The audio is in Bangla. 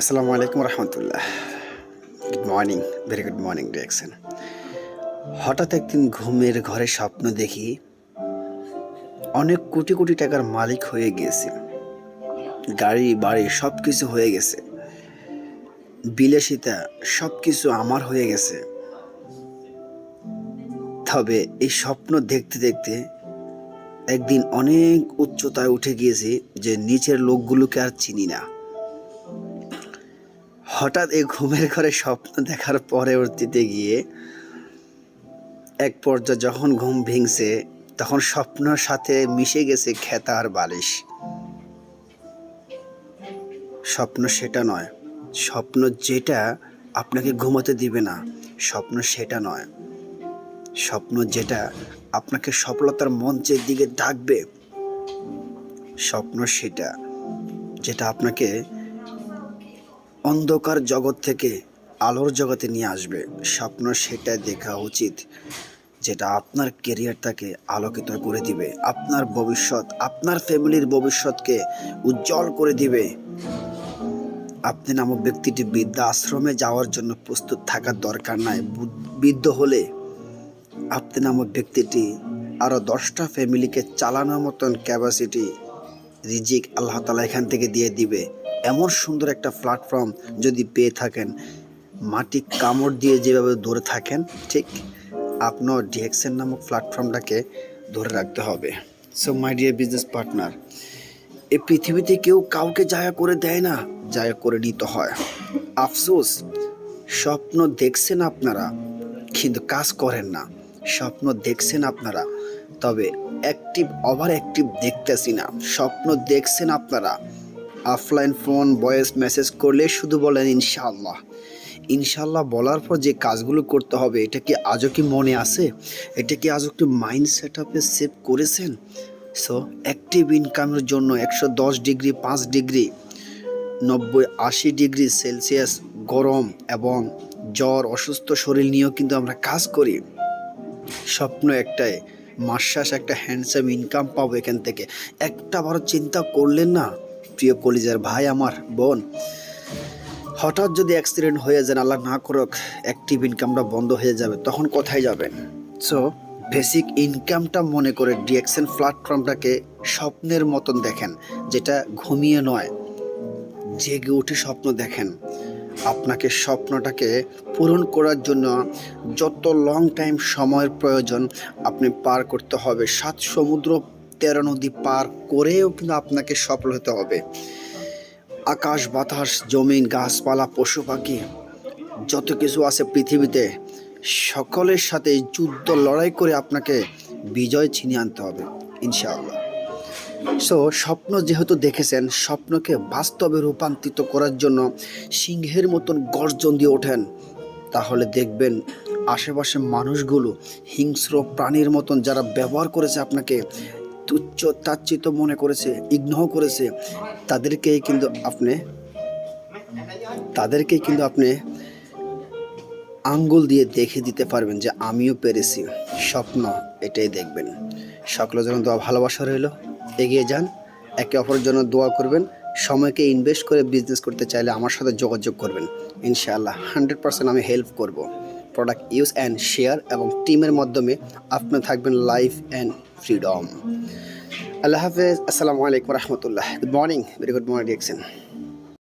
আসসালামু আলাইকুম রহমতুল্লাহ। Good morning very good morning direction হঠাৎ একদিন ঘুমের ঘরে স্বপ্ন দেখি অনেক কোটি কোটি টাকার মালিক হয়ে গিয়েছে গাড়ি, বাড়ি সব কিছু হয়ে গেছে। বিলাসিতা সব কিছু আমার হয়ে গেছে। তবে এই স্বপ্ন দেখতে দেখতে একদিন অনেক উচ্চতায় উঠে গিয়েছি যে নিচের লোকগুলোকে আর চিনি না। হঠাৎ এই ঘুমের ঘরে স্বপ্ন দেখার পরবর্তীতে গিয়ে এক পর্যায়ে যখন ঘুম ভেঙছে, তখন স্বপ্নের সাথে মিশে গেছে খেতা আর বালিশ। স্বপ্ন সেটা নয়। স্বপ্ন যেটা আপনাকে ঘুমাতে দিবে না, স্বপ্ন সেটা নয়। স্বপ্ন যেটা আপনাকে সফলতার মঞ্চের দিকে ডাকবে, স্বপ্ন সেটা যেটা আপনাকে অন্ধকার জগৎ থেকে আলোর জগতে নিয়ে আসবে। স্বপ্ন সেটা দেখা উচিত, যেটা আপনার কেরিয়ারটাকে আলোকিত করে দিবে। আপনার ভবিষ্যৎ, আপনার ফ্যামিলির ভবিষ্যৎকে উজ্জ্বল করে দিবে। আপনি নামক ব্যক্তিটি বৃদ্ধা আশ্রমে যাওয়ার জন্য প্রস্তুত থাকার দরকার নাই। বৃদ্ধ হলে আপনি নামক ব্যক্তিটি আরও দশটা ফ্যামিলিকে চালানোর মতন ক্যাপাসিটি রিজিক আল্লাহ তালা এখান থেকে দিয়ে দিবে। এমন সুন্দর একটা প্ল্যাটফর্ম যদি পেয়ে থাকেন, মাটি কামড় দিয়ে যেভাবে ধরে থাকেন, ঠিক আপনার ডিএক্সেন নামক প্ল্যাটফর্মটাকে ধরে রাখতে হবে। So my dear business partner এই পৃথিবীতে কেউ কাউকে জায়গা করে দেয় না জায়গা করে নিতে হয়। আফসোস, স্বপ্ন দেখছেন আপনারা, কিন্তু কাজ করেন না। স্বপ্ন দেখছেন আপনারা, তবে অ্যাক্টিভ ওভার অ্যাক্টিভ দেখতেছি না। স্বপ্ন দেখছেন আপনারা অফলাইন ফোন ভয়েস মেসেজ করলে শুধু বলেন ইনশাআল্লাহ। ইনশাআল্লাহ বলার পর যে কাজগুলো করতে হবে, এটা কি আজও কি মনে আছে? এটা কি আজও একটু মাইন্ড সেট আপে সেভ করেছেন সো অ্যাক্টিভ ইনকামের জন্য একশো দশ ডিগ্রি, পাঁচ ডিগ্রি, নব্বই, আশি ডিগ্রি সেলসিয়াস গরম এবং জ্বর, অসুস্থ শরীর নিয়েও কিন্তু আমরা কাজ করি। স্বপ্ন একটাই মাসাস একটা হ্যান্ডসাম ইনকাম পাবো এখান থেকে। একটা বারো চিন্তা করলেন না প্রিয় কলিজার ভাই আমার বোন, হঠাৎ যদি অ্যাক্সিডেন্ট হয়ে যান আল্লাহ না করুক অ্যাক্টিভ ইনকামটা বন্ধ হয়ে যাবে, তখন কোথায় যাবেন? সো বেসিক ইনকামটা মনে করে ডিএক্সএন প্ল্যাটফর্মটাকে স্বপ্নের মতন দেখেন, যেটা ঘুমিয়ে নয়, জেগে উঠে স্বপ্ন দেখেন। আপনাকে স্বপ্নটাকে পূরণ করার জন্য যত লং টাইম সময়ের প্রয়োজন, আপনি পার করতে হবে। সাত সমুদ্র তেরো নদী পার করেও কিন্তু আপনাকে সফল হতে হবে। আকাশ, বাতাস, জমিন, গাছপালা পশু পাখি যত কিছু আছে পৃথিবীতে, সকলের সাথে যুদ্ধ, লড়াই করে আপনাকে বিজয় ছিনিয়ে আনতে হবে, ইনশাআল্লাহ। সো স্বপ্ন যেহেতু দেখেছেন, স্বপ্নকে বাস্তবে রূপান্তরিত করার জন্য সিংহের মতন গর্জন দিয়ে ওঠেন, তাহলে দেখবেন আশেপাশে মানুষগুলো হিংস্র প্রাণীর মতন যারা ব্যবহার করেছে আপনাকে তুচ্ছ তাচ্ছিত মনে করেছে ইগনোর করেছে তাদেরকেই কিন্তু আপনি তাদেরকেই কিন্তু আপনি আঙ্গুল দিয়ে দেখে দিতে পারবেন যে আমিও পেরেছি, স্বপ্ন এটাই দেখবেন। সকলের জন্য দোয়া, ভালোবাসা রইল। এগিয়ে যান, একে অপরের জন্য দোয়া করবেন। সময়কে ইনভেস্ট করে বিজনেস করতে চাইলে আমার সাথে যোগাযোগ করবেন। ইনশাআল্লাহ হান্ড্রেড পার্সেন্ট আমি হেল্প করব। প্রোডাক্ট ইউজ অ্যান্ড শেয়ার এবং টিমের মাধ্যমে আপনি থাকবেন লাইফ অ্যান্ড ফ্রিডম আল্লাহ হাফেজ, আসসালামু আলাইকুম রহমতুল্লাহ। Good morning very good morning